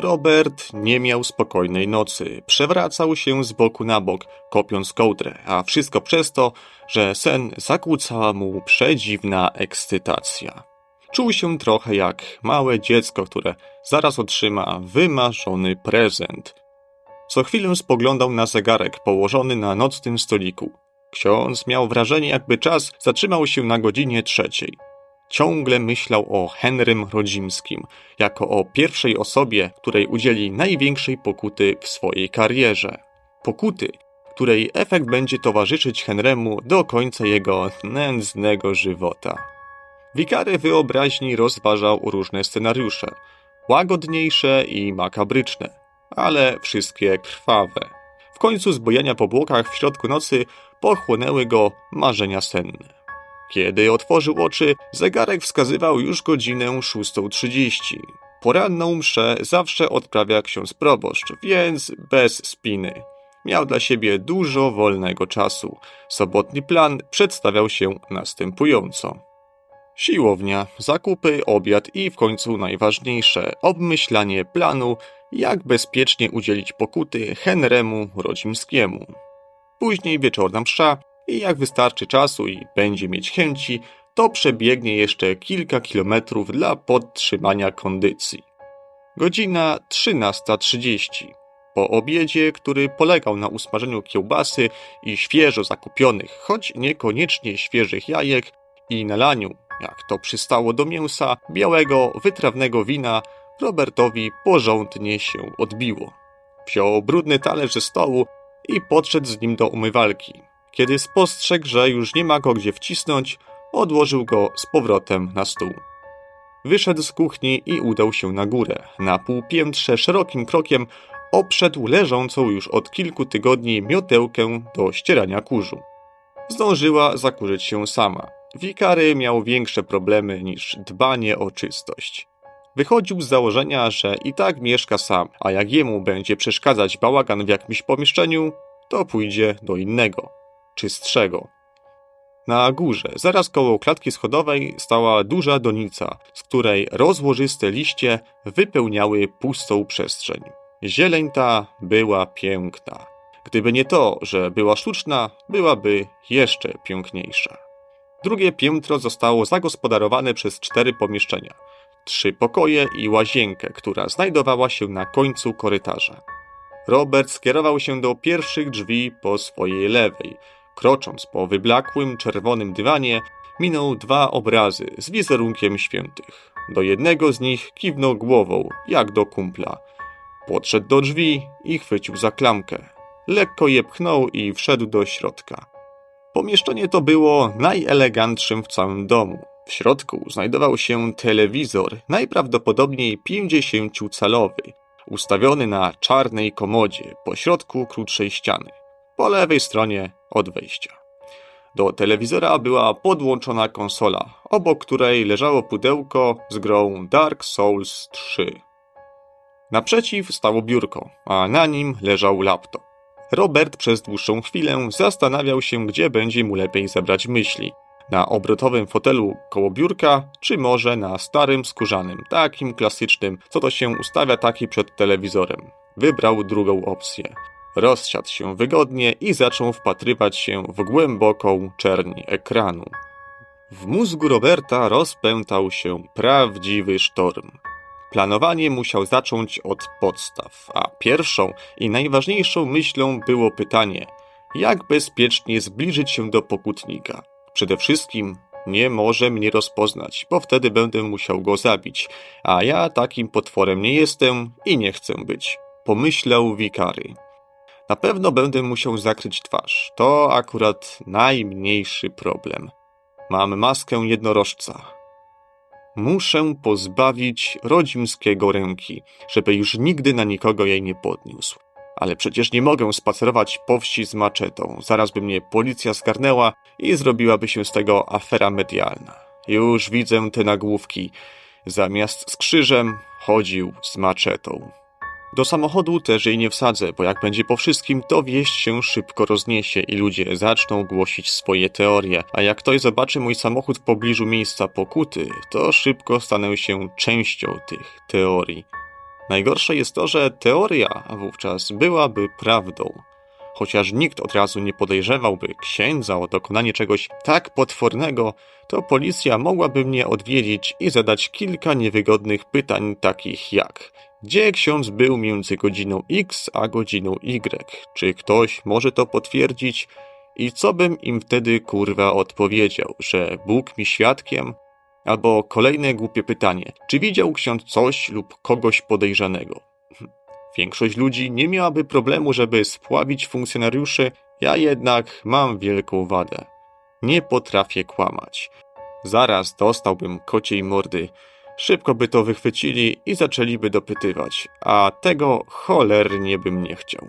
Robert nie miał spokojnej nocy. Przewracał się z boku na bok, kopiąc kołdrę, a wszystko przez to, że sen zakłócała mu przedziwna ekscytacja. Czuł się trochę jak małe dziecko, które zaraz otrzyma wymarzony prezent. Co chwilę spoglądał na zegarek położony na nocnym stoliku. Ksiądz miał wrażenie, jakby czas zatrzymał się na godzinie trzeciej. Ciągle myślał o Henrym Rodzimskim, jako o pierwszej osobie, której udzieli największej pokuty w swojej karierze. Pokuty, której efekt będzie towarzyszyć Henremu do końca jego nędznego żywota. Wikary wyobraźni rozważał różne scenariusze, łagodniejsze i makabryczne, ale wszystkie krwawe. W końcu zbojania po błokach w środku nocy pochłonęły go marzenia senne. Kiedy otworzył oczy, zegarek wskazywał już godzinę 6.30. Poranną mszę zawsze odprawia ksiądz proboszcz, więc bez spiny. Miał dla siebie dużo wolnego czasu. Sobotni plan przedstawiał się następująco. Siłownia, zakupy, obiad i w końcu najważniejsze obmyślanie planu, jak bezpiecznie udzielić pokuty Henremu Rodzimskiemu. Później wieczorna msza, i jak wystarczy czasu i będzie mieć chęci, to przebiegnie jeszcze kilka kilometrów dla podtrzymania kondycji. Godzina 13.30. Po obiedzie, który polegał na usmażeniu kiełbasy i świeżo zakupionych, choć niekoniecznie świeżych jajek i nalaniu, jak to przystało do mięsa, białego, wytrawnego wina, Robertowi porządnie się odbiło. Wziął brudny talerz ze stołu i podszedł z nim do umywalki. Kiedy spostrzegł, że już nie ma go gdzie wcisnąć, odłożył go z powrotem na stół. Wyszedł z kuchni i udał się na górę. Na półpiętrze szerokim krokiem obszedł leżącą już od kilku tygodni miotełkę do ścierania kurzu. Zdążyła zakurzyć się sama. Wikary miał większe problemy niż dbanie o czystość. Wychodził z założenia, że i tak mieszka sam, a jak jemu będzie przeszkadzać bałagan w jakimś pomieszczeniu, to pójdzie do innego czystszego. Na górze, zaraz koło klatki schodowej, stała duża donica, z której rozłożyste liście wypełniały pustą przestrzeń. Zieleń ta była piękna. Gdyby nie to, że była sztuczna, byłaby jeszcze piękniejsza. Drugie piętro zostało zagospodarowane przez cztery pomieszczenia. Trzy pokoje i łazienkę, która znajdowała się na końcu korytarza. Robert skierował się do pierwszych drzwi po swojej lewej, Krocząc po wyblakłym, czerwonym dywanie, minął dwa obrazy z wizerunkiem świętych. Do jednego z nich kiwnął głową, jak do kumpla. Podszedł do drzwi i chwycił za klamkę. Lekko je pchnął i wszedł do środka. Pomieszczenie to było najelegantszym w całym domu. W środku znajdował się telewizor, najprawdopodobniej 50-calowy, ustawiony na czarnej komodzie, po środku krótszej ściany. Po lewej stronie od wejścia. Do telewizora była podłączona konsola, obok której leżało pudełko z grą Dark Souls 3. Naprzeciw stało biurko, a na nim leżał laptop. Robert przez dłuższą chwilę zastanawiał się, gdzie będzie mu lepiej zebrać myśli. Na obrotowym fotelu koło biurka, czy może na starym skórzanym, takim klasycznym, co to się ustawia taki przed telewizorem. Wybrał drugą opcję. Rozsiadł się wygodnie i zaczął wpatrywać się w głęboką czerń ekranu. W mózgu Roberta rozpętał się prawdziwy sztorm. Planowanie musiał zacząć od podstaw, a pierwszą i najważniejszą myślą było pytanie, jak bezpiecznie zbliżyć się do pokutnika. Przede wszystkim nie może mnie rozpoznać, bo wtedy będę musiał go zabić, a ja takim potworem nie jestem i nie chcę być. Pomyślał wikary. Na pewno będę musiał zakryć twarz. To akurat najmniejszy problem. Mam maskę jednorożca. Muszę pozbawić rodzimskiego ręki, żeby już nigdy na nikogo jej nie podniósł. Ale przecież nie mogę spacerować po wsi z maczetą. Zaraz by mnie policja zgarnęła i zrobiłaby się z tego afera medialna. Już widzę te nagłówki. Zamiast z krzyżem chodził z maczetą. Do samochodu też jej nie wsadzę, bo jak będzie po wszystkim, to wieść się szybko rozniesie i ludzie zaczną głosić swoje teorie, a jak ktoś zobaczy mój samochód w pobliżu miejsca pokuty, to szybko stanę się częścią tych teorii. Najgorsze jest to, że teoria wówczas byłaby prawdą. Chociaż nikt od razu nie podejrzewałby księdza o dokonanie czegoś tak potwornego, to policja mogłaby mnie odwiedzić i zadać kilka niewygodnych pytań, takich jak: gdzie ksiądz był między godziną X a godziną Y? Czy ktoś może to potwierdzić? I co bym im wtedy kurwa odpowiedział, że Bóg mi świadkiem? Albo kolejne głupie pytanie: czy widział ksiądz coś lub kogoś podejrzanego? Większość ludzi nie miałaby problemu, żeby spławić funkcjonariuszy, ja jednak mam wielką wadę. Nie potrafię kłamać. Zaraz dostałbym kociej mordy. Szybko by to wychwycili i zaczęliby dopytywać, a tego cholernie bym nie chciał.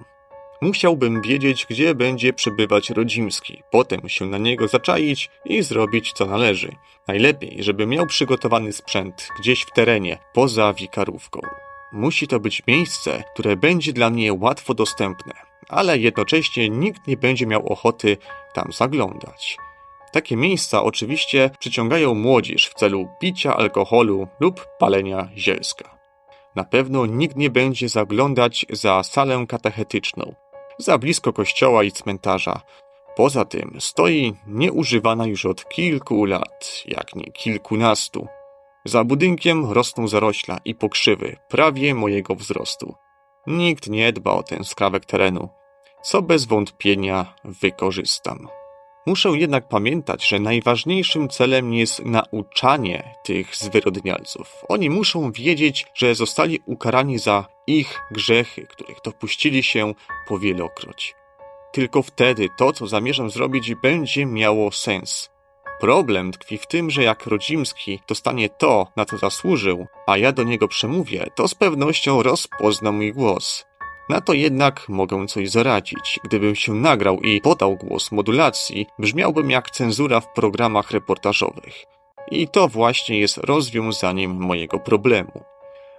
Musiałbym wiedzieć, gdzie będzie przebywać Rodzimski, potem się na niego zaczaić i zrobić co należy. Najlepiej, żeby miał przygotowany sprzęt gdzieś w terenie, poza wikarówką. Musi to być miejsce, które będzie dla mnie łatwo dostępne, ale jednocześnie nikt nie będzie miał ochoty tam zaglądać. Takie miejsca oczywiście przyciągają młodzież w celu picia alkoholu lub palenia zielska. Na pewno nikt nie będzie zaglądać za salę katechetyczną, za blisko kościoła i cmentarza. Poza tym stoi nieużywana już od kilku lat, jak nie kilkunastu. Za budynkiem rosną zarośla i pokrzywy, prawie mojego wzrostu. Nikt nie dba o ten skrawek terenu, co bez wątpienia wykorzystam. Muszę jednak pamiętać, że najważniejszym celem jest nauczanie tych zwyrodnialców. Oni muszą wiedzieć, że zostali ukarani za ich grzechy, których dopuścili się powielokroć. Tylko wtedy to, co zamierzam zrobić, będzie miało sens. Problem tkwi w tym, że jak Rodzimski dostanie to, na co zasłużył, a ja do niego przemówię, to z pewnością rozpozna mój głos. Na to jednak mogę coś zaradzić. Gdybym się nagrał i podał głos modulacji, brzmiałbym jak cenzura w programach reportażowych. I to właśnie jest rozwiązaniem mojego problemu.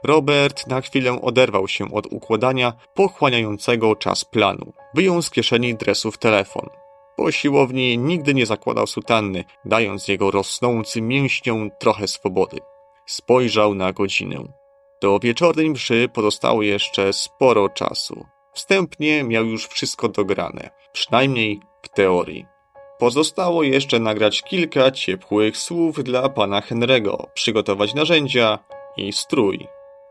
Robert na chwilę oderwał się od układania pochłaniającego czas planu. Wyjął z kieszeni dresów telefon. Po siłowni nigdy nie zakładał sutanny, dając jego rosnącym mięśniom trochę swobody. Spojrzał na godzinę. Do wieczornej mszy pozostało jeszcze sporo czasu. Wstępnie miał już wszystko dograne, przynajmniej w teorii. Pozostało jeszcze nagrać kilka ciepłych słów dla pana Henry'ego, przygotować narzędzia i strój.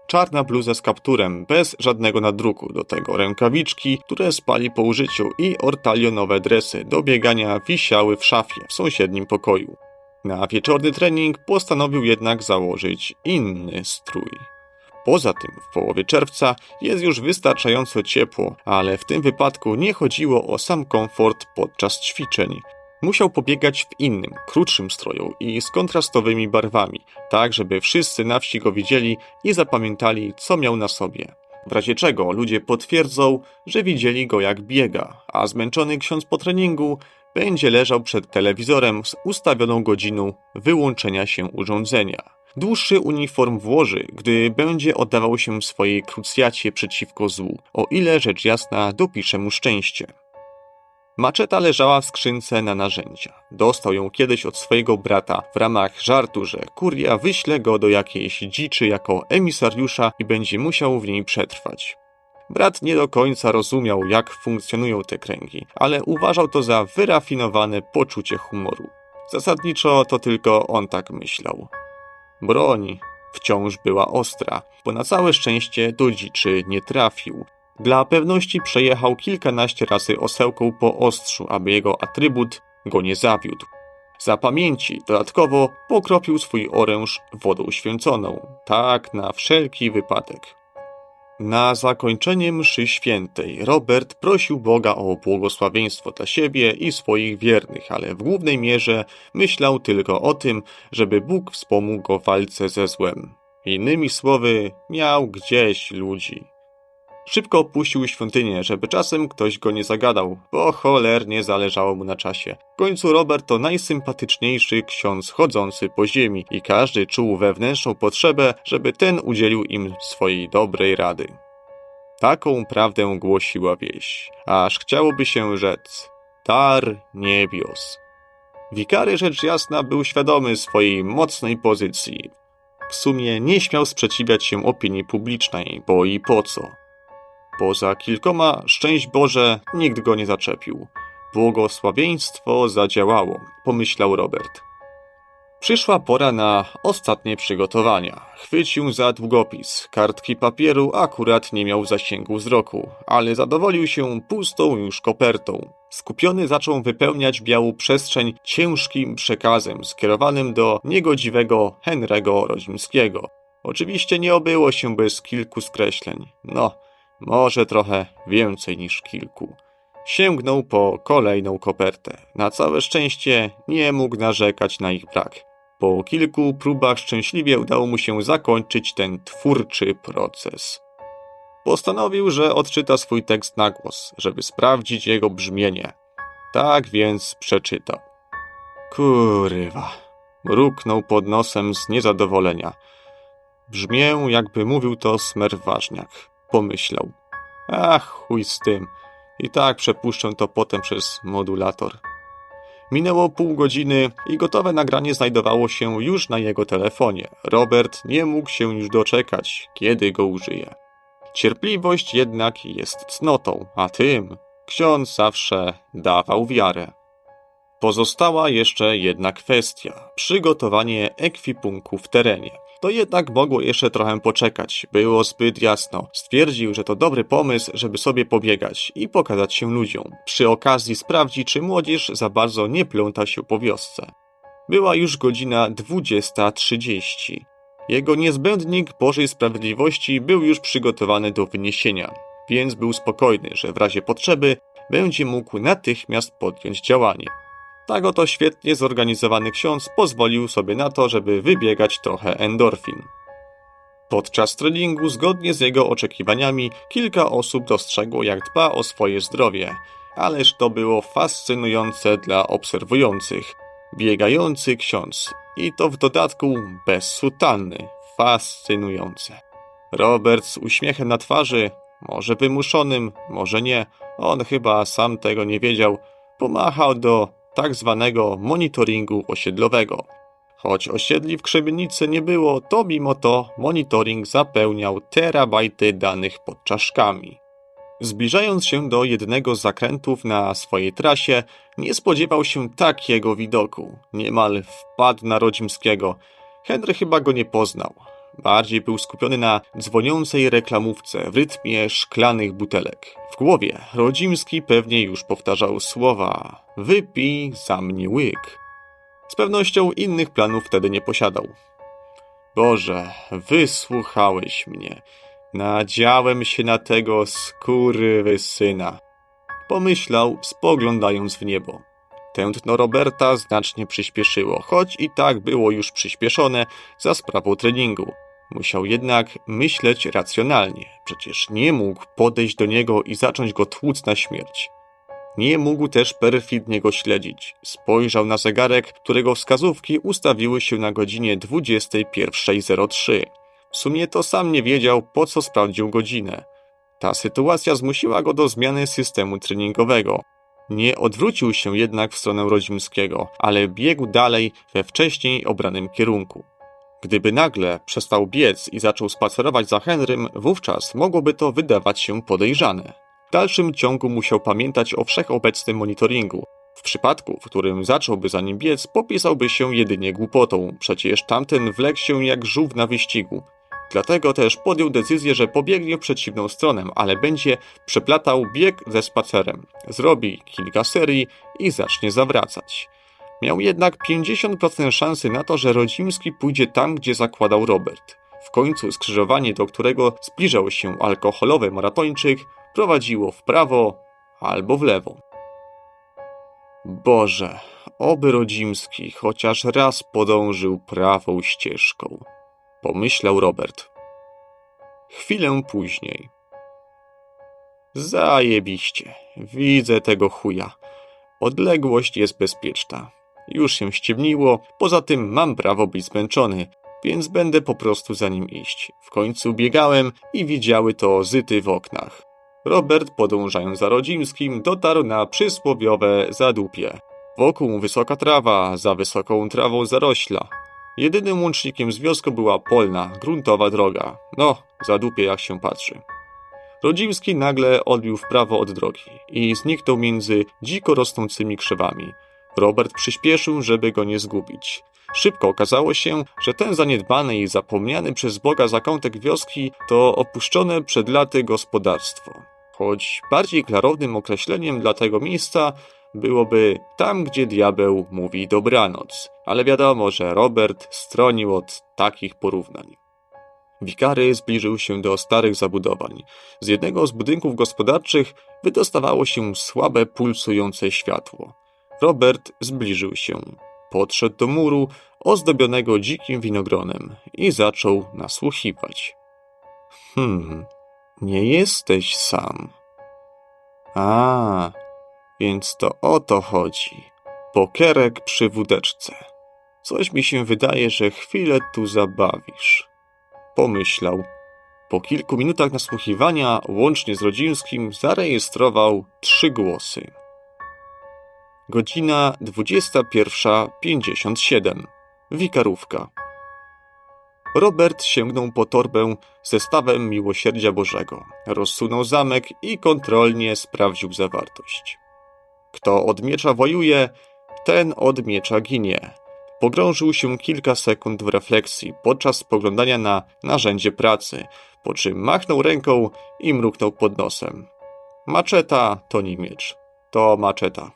Czarna bluza z kapturem, bez żadnego nadruku, do tego rękawiczki, które spali po użyciu i ortalionowe dresy do biegania wisiały w szafie w sąsiednim pokoju. Na wieczorny trening postanowił jednak założyć inny strój. Poza tym w połowie czerwca jest już wystarczająco ciepło, ale w tym wypadku nie chodziło o sam komfort podczas ćwiczeń. Musiał pobiegać w innym, krótszym stroju i z kontrastowymi barwami, tak żeby wszyscy na wsi go widzieli i zapamiętali, co miał na sobie. W razie czego ludzie potwierdzą, że widzieli go jak biega, a zmęczony ksiądz po treningu będzie leżał przed telewizorem z ustawioną godziną wyłączenia się urządzenia. Dłuższy uniform włoży, gdy będzie oddawał się swojej krucjacie przeciwko złu, o ile rzecz jasna dopisze mu szczęście. Maczeta leżała w skrzynce na narzędzia. Dostał ją kiedyś od swojego brata w ramach żartu, że kuria wyśle go do jakiejś dziczy jako emisariusza i będzie musiał w niej przetrwać. Brat nie do końca rozumiał, jak funkcjonują te kręgi, ale uważał to za wyrafinowane poczucie humoru. Zasadniczo to tylko on tak myślał. Broń wciąż była ostra, bo na całe szczęście do dziczy nie trafił. Dla pewności przejechał kilkanaście razy osełką po ostrzu, aby jego atrybut go nie zawiódł. Za pamięci dodatkowo pokropił swój oręż wodą święconą, tak na wszelki wypadek. Na zakończenie mszy świętej Robert prosił Boga o błogosławieństwo dla siebie i swoich wiernych, ale w głównej mierze myślał tylko o tym, żeby Bóg wspomógł go w walce ze złem. Innymi słowy, miał gdzieś ludzi. Szybko opuścił świątynię, żeby czasem ktoś go nie zagadał, bo cholernie zależało mu na czasie. W końcu Robert to najsympatyczniejszy ksiądz chodzący po ziemi i każdy czuł wewnętrzną potrzebę, żeby ten udzielił im swojej dobrej rady. Taką prawdę głosiła wieś, aż chciałoby się rzec dar niebios. Wikary rzecz jasna był świadomy swojej mocnej pozycji. W sumie nie śmiał sprzeciwiać się opinii publicznej, bo i po co? Poza kilkoma, szczęść Boże, nikt go nie zaczepił. Błogosławieństwo zadziałało, pomyślał Robert. Przyszła pora na ostatnie przygotowania. Chwycił za długopis. Kartki papieru akurat nie miał zasięgu wzroku, ale zadowolił się pustą już kopertą. Skupiony zaczął wypełniać białą przestrzeń ciężkim przekazem skierowanym do niegodziwego Henry'ego Rodzimskiego. Oczywiście nie obyło się bez kilku skreśleń. No, może trochę więcej niż kilku. Sięgnął po kolejną kopertę. Na całe szczęście nie mógł narzekać na ich brak. Po kilku próbach szczęśliwie udało mu się zakończyć ten twórczy proces. Postanowił, że odczyta swój tekst na głos, żeby sprawdzić jego brzmienie. Tak więc przeczytał. Kurywa. Mruknął pod nosem z niezadowolenia. Brzmię, jakby mówił to smer ważniak. Pomyślał. Ach, chuj z tym. I tak przepuszczę to potem przez modulator. Minęło pół godziny i gotowe nagranie znajdowało się już na jego telefonie. Robert nie mógł się już doczekać, kiedy go użyje. Cierpliwość jednak jest cnotą, a tym ksiądz zawsze dawał wiarę. Pozostała jeszcze jedna kwestia przygotowanie ekwipunku w terenie. To jednak mogło jeszcze trochę poczekać. Było zbyt jasno. Stwierdził, że to dobry pomysł, żeby sobie pobiegać i pokazać się ludziom. Przy okazji sprawdzi, czy młodzież za bardzo nie pląta się po wiosce. Była już godzina 20.30. Jego niezbędnik Bożej Sprawiedliwości był już przygotowany do wyniesienia, więc był spokojny, że w razie potrzeby będzie mógł natychmiast podjąć działanie. Tak oto świetnie zorganizowany ksiądz pozwolił sobie na to, żeby wybiegać trochę endorfin. Podczas treningu, zgodnie z jego oczekiwaniami, kilka osób dostrzegło, jak dba o swoje zdrowie, ależ to było fascynujące dla obserwujących. Biegający ksiądz i to w dodatku bez sutanny. Fascynujące. Robert z uśmiechem na twarzy, może wymuszonym, może nie, on chyba sam tego nie wiedział, pomachał do tak zwanego monitoringu osiedlowego. Choć osiedli w Krzebienicy nie było, to mimo to monitoring zapełniał terabajty danych pod czaszkami. Zbliżając się do jednego z zakrętów na swojej trasie, nie spodziewał się takiego widoku. Niemal wpadł na Rodzimskiego. Henry chyba go nie poznał. Bardziej był skupiony na dzwoniącej reklamówce w rytmie szklanych butelek. W głowie Rodzimski pewnie już powtarzał słowa Wypij za mnie łyk. Z pewnością innych planów wtedy nie posiadał. Boże, wysłuchałeś mnie. Nadziałem się na tego syna. Pomyślał, spoglądając w niebo. Tętno Roberta znacznie przyspieszyło, choć i tak było już przyspieszone za sprawą treningu. Musiał jednak myśleć racjonalnie, przecież nie mógł podejść do niego i zacząć go tłuc na śmierć. Nie mógł też perfidnie go śledzić. Spojrzał na zegarek, którego wskazówki ustawiły się na godzinie 21.03. W sumie to sam nie wiedział, po co sprawdził godzinę. Ta sytuacja zmusiła go do zmiany systemu treningowego. Nie odwrócił się jednak w stronę Rodzimskiego, ale biegł dalej we wcześniej obranym kierunku. Gdyby nagle przestał biec i zaczął spacerować za Henrym, wówczas mogłoby to wydawać się podejrzane. W dalszym ciągu musiał pamiętać o wszechobecnym monitoringu. W przypadku, w którym zacząłby za nim biec, popisałby się jedynie głupotą, przecież tamten wlekł się jak żółw na wyścigu. Dlatego też podjął decyzję, że pobiegnie w przeciwną stronę, ale będzie przeplatał bieg ze spacerem. Zrobi kilka serii i zacznie zawracać. Miał jednak 50% szansy na to, że Rodzimski pójdzie tam, gdzie zakładał Robert. W końcu skrzyżowanie, do którego zbliżał się alkoholowy maratończyk, prowadziło w prawo albo w lewo. Boże, oby Rodzimski chociaż raz podążył prawą ścieżką, pomyślał Robert. Chwilę później. Zajebiście, widzę tego chuja. Odległość jest bezpieczna. Już się ściemniło, poza tym mam prawo być zmęczony, więc będę po prostu za nim iść. W końcu biegałem i widziały to zyty w oknach. Robert, podążając za Rodzimskim, dotarł na przysłowiowe zadupie. Wokół wysoka trawa, za wysoką trawą zarośla. Jedynym łącznikiem z wioską była polna, gruntowa droga. No, zadupie jak się patrzy. Rodzimski nagle odbił w prawo od drogi i zniknął między dziko rosnącymi krzewami. Robert przyspieszył, żeby go nie zgubić. Szybko okazało się, że ten zaniedbany i zapomniany przez Boga zakątek wioski to opuszczone przed laty gospodarstwo. Choć bardziej klarownym określeniem dla tego miejsca byłoby tam, gdzie diabeł mówi dobranoc, ale wiadomo, że Robert stronił od takich porównań. Wikary zbliżył się do starych zabudowań. Z jednego z budynków gospodarczych wydostawało się słabe, pulsujące światło. Robert zbliżył się. Podszedł do muru ozdobionego dzikim winogronem i zaczął nasłuchiwać. Hmm, nie jesteś sam. A, więc to o to chodzi. Pokerek przy wódeczce. Coś mi się wydaje, że chwilę tu zabawisz. Pomyślał. Po kilku minutach nasłuchiwania, łącznie z Rodzimskim, zarejestrował trzy głosy. Godzina 21.57. Wikarówka. Robert sięgnął po torbę ze stawem miłosierdzia Bożego, rozsunął zamek i kontrolnie sprawdził zawartość. Kto od miecza wojuje, ten od miecza ginie. Pogrążył się kilka sekund w refleksji podczas spoglądania na narzędzie pracy, po czym machnął ręką i mruknął pod nosem. Maczeta to nie miecz, to maczeta.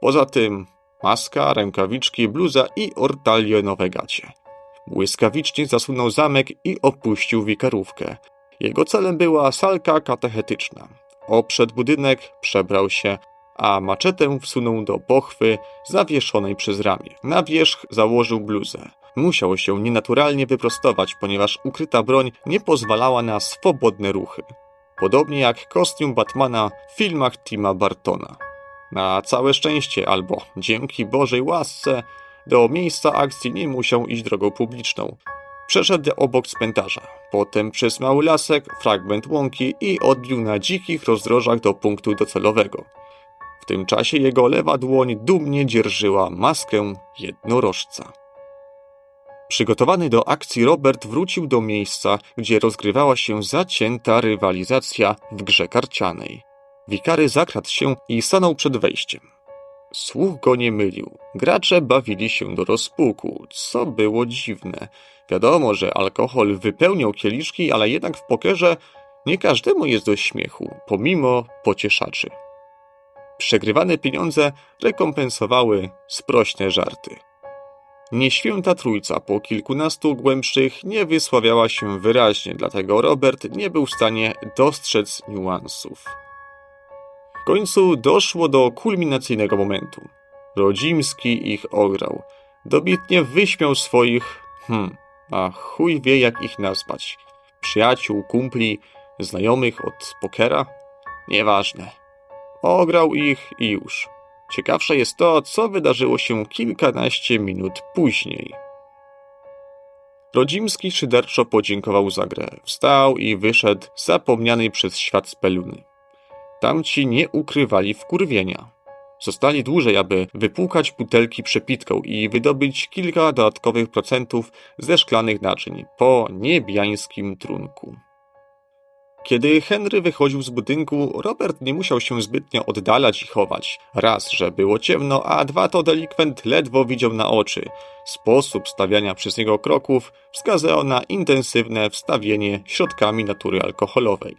Poza tym maska, rękawiczki, bluza i ortalionowe gacie. Błyskawicznie zasunął zamek i opuścił wikarówkę. Jego celem była salka katechetyczna. Oprzed budynek, przebrał się, a maczetę wsunął do pochwy zawieszonej przez ramię. Na wierzch założył bluzę. Musiał się nienaturalnie wyprostować, ponieważ ukryta broń nie pozwalała na swobodne ruchy. Podobnie jak kostium Batmana w filmach Tima Bartona. Na całe szczęście, albo dzięki Bożej łasce, do miejsca akcji nie musiał iść drogą publiczną. Przeszedł obok cmentarza, potem przez mały lasek, fragment łąki i odbił na dzikich rozdrożach do punktu docelowego. W tym czasie jego lewa dłoń dumnie dzierżyła maskę jednorożca. Przygotowany do akcji Robert wrócił do miejsca, gdzie rozgrywała się zacięta rywalizacja w grze karcianej. Wikary zakradł się i stanął przed wejściem. Słuch go nie mylił. Gracze bawili się do rozpuku, co było dziwne. Wiadomo, że alkohol wypełniał kieliszki, ale jednak w pokerze nie każdemu jest do śmiechu, pomimo pocieszaczy. Przegrywane pieniądze rekompensowały sprośne żarty. Nieświęta trójca po kilkunastu głębszych nie wysławiała się wyraźnie, dlatego Robert nie był w stanie dostrzec niuansów. W końcu doszło do kulminacyjnego momentu. Rodzimski ich ograł. Dobitnie wyśmiał swoich, hmm, a chuj wie jak ich nazwać. Przyjaciół, kumpli, znajomych od pokera? Nieważne. Ograł ich i już. Ciekawsze jest to, co wydarzyło się kilkanaście minut później. Rodzimski szyderczo podziękował za grę, wstał i wyszedł zapomnianej przez świat speluny. Tamci nie ukrywali wkurwienia. Zostali dłużej, aby wypłukać butelki przepitką i wydobyć kilka dodatkowych procentów ze szklanych naczyń po niebiańskim trunku. Kiedy Henry wychodził z budynku, Robert nie musiał się zbytnio oddalać i chować. Raz, że było ciemno, a dwa to delikwent ledwo widział na oczy. Sposób stawiania przez niego kroków wskazał na intensywne wstawienie środkami natury alkoholowej.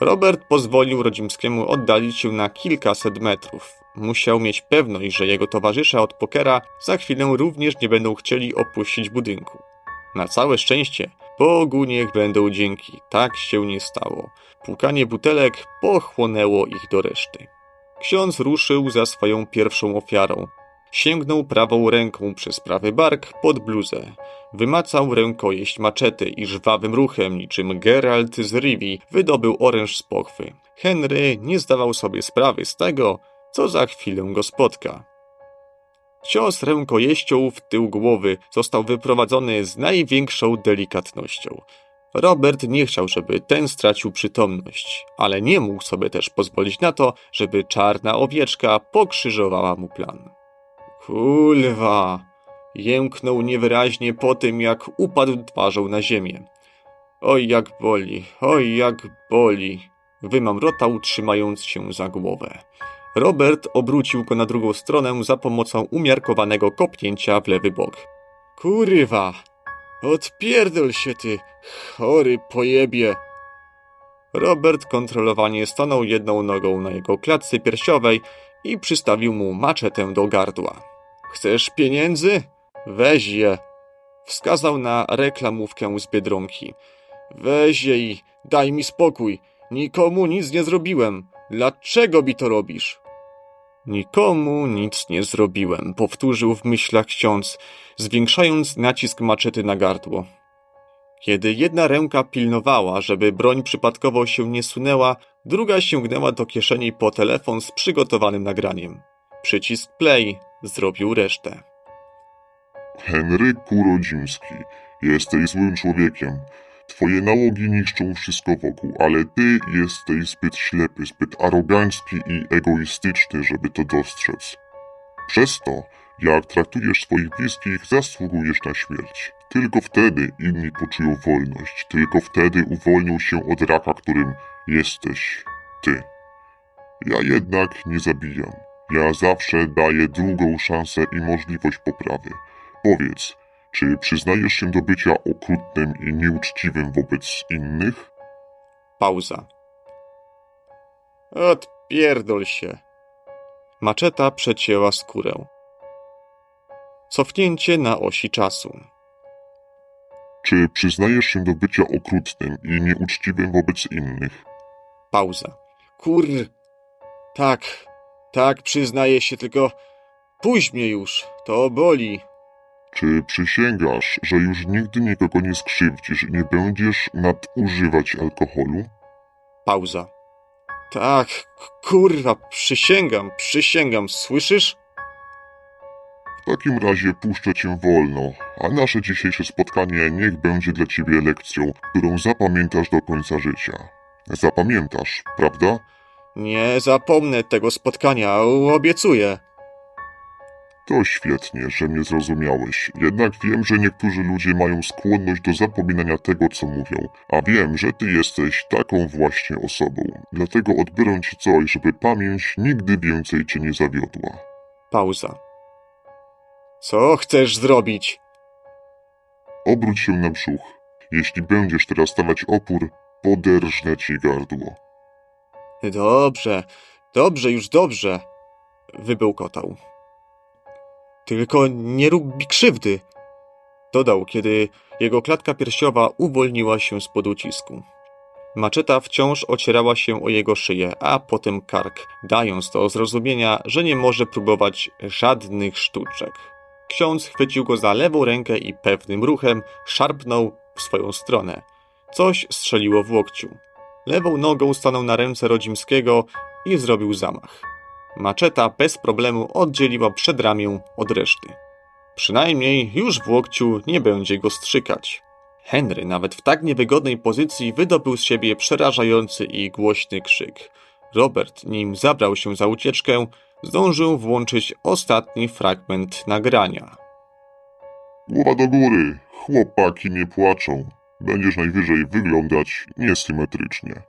Robert pozwolił Rodzimskiemu oddalić się na kilkaset metrów. Musiał mieć pewność, że jego towarzysze od pokera za chwilę również nie będą chcieli opuścić budynku. Na całe szczęście, Bogu niech będą dzięki, tak się nie stało. Płukanie butelek pochłonęło ich do reszty. Ksiądz ruszył za swoją pierwszą ofiarą. Sięgnął prawą ręką przez prawy bark pod bluzę. Wymacał rękojeść maczety i żwawym ruchem, niczym Geralt z Rivi, wydobył oręż z pochwy. Henry nie zdawał sobie sprawy z tego, co za chwilę go spotka. Cios rękojeścią w tył głowy został wyprowadzony z największą delikatnością. Robert nie chciał, żeby ten stracił przytomność, ale nie mógł sobie też pozwolić na to, żeby czarna owieczka pokrzyżowała mu plan. Kulwa! Jęknął niewyraźnie po tym, jak upadł twarzą na ziemię. Oj, jak boli, oj, jak boli. Wymamrotał, trzymając się za głowę. Robert obrócił go na drugą stronę za pomocą umiarkowanego kopnięcia w lewy bok. Kurwa! Odpierdol się ty, chory pojebie! Robert kontrolowanie stanął jedną nogą na jego klatce piersiowej i przystawił mu maczetę do gardła. Chcesz pieniędzy? Weź je. Wskazał na reklamówkę z Biedronki. Weź je i daj mi spokój. Nikomu nic nie zrobiłem. Dlaczego mi to robisz? Nikomu nic nie zrobiłem, powtórzył w myślach ksiądz, zwiększając nacisk maczety na gardło. Kiedy jedna ręka pilnowała, żeby broń przypadkowo się nie sunęła, druga sięgnęła do kieszeni po telefon z przygotowanym nagraniem. Przycisk play zrobił resztę. Henryku Rodzimski, jesteś złym człowiekiem. Twoje nałogi niszczą wszystko wokół, ale ty jesteś zbyt ślepy, zbyt arogancki i egoistyczny, żeby to dostrzec. Przez to, jak traktujesz swoich bliskich, zasługujesz na śmierć. Tylko wtedy inni poczują wolność, tylko wtedy uwolnią się od raka, którym jesteś ty. Ja jednak nie zabijam. Ja zawsze daję drugą szansę i możliwość poprawy. Powiedz, czy przyznajesz się do bycia okrutnym i nieuczciwym wobec innych? Pauza. Odpierdol się. Maczeta przecięła skórę. Cofnięcie na osi czasu. Czy przyznajesz się do bycia okrutnym i nieuczciwym wobec innych? Pauza. Kur... Tak, tak, przyznaję się, tylko puść mnie już, to boli. Czy przysięgasz, że już nigdy nikogo nie skrzywdzisz i nie będziesz nadużywać alkoholu? Pauza. Tak, kurwa, przysięgam, przysięgam, słyszysz? W takim razie puszczę cię wolno, a nasze dzisiejsze spotkanie niech będzie dla ciebie lekcją, którą zapamiętasz do końca życia. Zapamiętasz, prawda? Nie zapomnę tego spotkania, obiecuję. To świetnie, że mnie zrozumiałeś. Jednak wiem, że niektórzy ludzie mają skłonność do zapominania tego, co mówią. A wiem, że ty jesteś taką właśnie osobą. Dlatego odbiorę ci coś, żeby pamięć nigdy więcej cię nie zawiodła. Pauza. Co chcesz zrobić? Obróć się na brzuch. Jeśli będziesz teraz stawiać opór, poderżnę ci gardło. Dobrze, dobrze, już dobrze. Wybełkotał. Tylko nie rób mi krzywdy. Dodał, kiedy jego klatka piersiowa uwolniła się spod ucisku. Maczeta wciąż ocierała się o jego szyję, a potem kark, dając do zrozumienia, że nie może próbować żadnych sztuczek. Ksiądz chwycił go za lewą rękę i pewnym ruchem szarpnął w swoją stronę. Coś strzeliło w łokciu. Lewą nogą stanął na ręce Rodzimskiego i zrobił zamach. Maczeta bez problemu oddzieliła przedramię od reszty. Przynajmniej już w łokciu nie będzie go strzykać. Henry nawet w tak niewygodnej pozycji wydobył z siebie przerażający i głośny krzyk. Robert, nim zabrał się za ucieczkę, zdążył włączyć ostatni fragment nagrania. Głowa do góry, chłopaki nie płaczą. Będziesz najwyżej wyglądać niesymetrycznie.